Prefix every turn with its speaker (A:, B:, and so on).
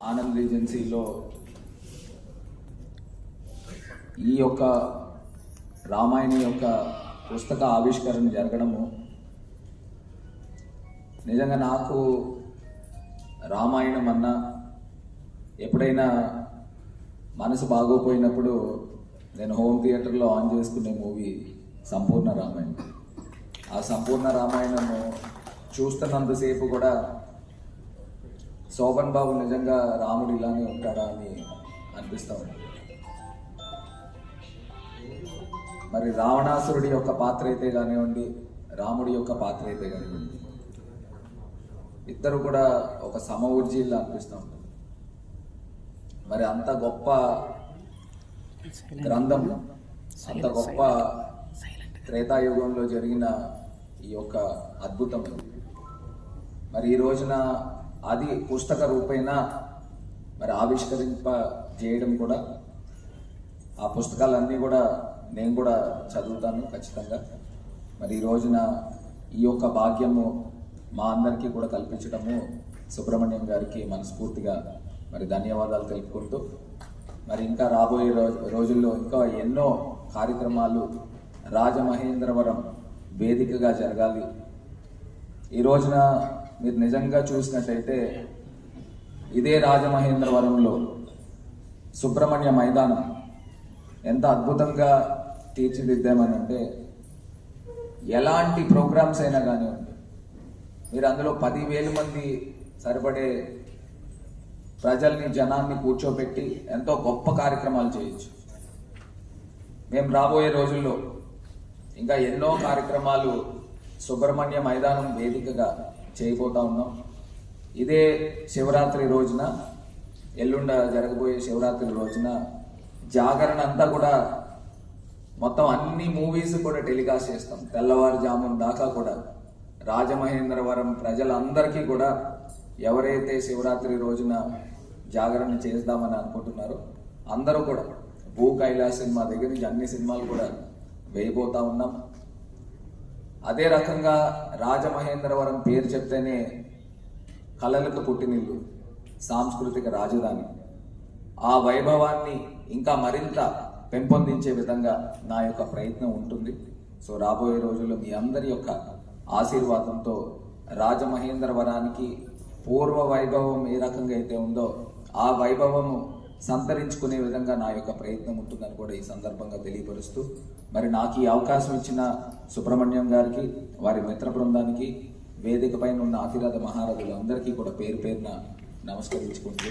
A: ఆనంద్ ఏజెన్సీలో ఈ యొక్క రామాయణ యొక్క పుస్తక ఆవిష్కరణ జరగడము నిజంగా నాకు రామాయణం అన్న ఎప్పుడైనా మనసు బాగోపోయినప్పుడు నేను హోమ్ థియేటర్లో ఆన్ చేసుకునే మూవీ సంపూర్ణ రామాయణం. ఆ సంపూర్ణ రామాయణము చూస్తున్నంతసేపు కూడా శోభన్ బాబు నిజంగా రాముడు ఇలానే ఉంటాడా అని అనిపిస్తా ఉంది. మరి రావణాసురుడి యొక్క పాత్ర అయితే కానివ్వండి రాముడి యొక్క పాత్ర అయితే కానివ్వండి ఇద్దరు కూడా ఒక సమ ఊర్జీల్లా అనిపిస్తూ ఉంటుంది మరి అంత గొప్ప గ్రంథం అంత గొప్ప త్రేతాయుగంలో జరిగిన ఈ యొక్క అద్భుతం మరి ఈ రోజున అది పుస్తక రూపేణ మరి ఆవిష్కరింప చేయడం కూడా. ఆ పుస్తకాలన్నీ కూడా నేను కూడా చదువుతాను ఖచ్చితంగా. మరి ఈ రోజున ఈ యొక్క భాగ్యము మా అందరికీ కూడా కల్పించడము సుబ్రహ్మణ్యం గారికి మనస్ఫూర్తిగా మరి ధన్యవాదాలు తెలుపుకుంటూ మరి ఇంకా రాబోయే రోజు రోజుల్లో ఇంకా ఎన్నో కార్యక్రమాలు రాజమహేంద్రవరం వేదికగా జరగాలి. ఈ రోజున మీరు నిజంగా చూసినట్టయితే ఇదే రాజమహేంద్రవరంలో సుబ్రహ్మణ్య మైదానం ఎంత అద్భుతంగా తీర్చిదిద్దామని అంటే ఎలాంటి ప్రోగ్రామ్స్ అయినా కానివ్వండి మీరు అందులో పదివేల మంది సరిపడే ప్రజల్ని జనాన్ని కూర్చోబెట్టి ఎంతో గొప్ప కార్యక్రమాలు చేయొచ్చు. మేము రాబోయే రోజుల్లో ఇంకా ఎన్నో కార్యక్రమాలు సుబ్రహ్మణ్య మైదానం వేదికగా చేయబోతా ఉన్నాం. ఇదే శివరాత్రి రోజున ఎల్లుండ జరగబోయే శివరాత్రి రోజున జాగరణ అంతా కూడా మొత్తం అన్ని మూవీస్ కూడా టెలికాస్ట్ చేస్తాం. తెల్లవారుజామున దాకా కూడా. రాజమహేంద్రవరం ప్రజలందరికీ కూడా ఎవరైతే శివరాత్రి రోజున జాగరణ చేద్దామని అనుకుంటున్నారో అందరూ కూడా భూ కైలాస్ సినిమా దగ్గర నుంచి అన్ని సినిమాలు కూడా వేయబోతా ఉన్నాం. అదే రకంగా రాజమహేంద్రవరం పేరు చెప్తేనే కళలకు పుట్టినిల్లు సాంస్కృతిక రాజధాని. ఆ వైభవాన్ని ఇంకా మరింత పెంపొందించే విధంగా నా యొక్క ప్రయత్నం ఉంటుంది. సో రాబోయే రోజుల్లో మీ అందరి యొక్క ఆశీర్వాదంతో రాజమహేంద్రవరానికి పూర్వ వైభవం ఏ రకంగా అయితే ఉందో ఆ వైభవము సంతరించుకునే విధంగా నా యొక్క ప్రయత్నం ఉంటుందని కూడా ఈ సందర్భంగా తెలియపరుస్తూ మరి నాకు ఈ అవకాశం ఇచ్చిన సుబ్రహ్మణ్యం గారికి వారి మిత్ర బృందానికి వేదిక పైన ఉన్న అతిరథ మహారథులు అందరికీ కూడా పేరు పేరున నమస్కరించుకుంటూ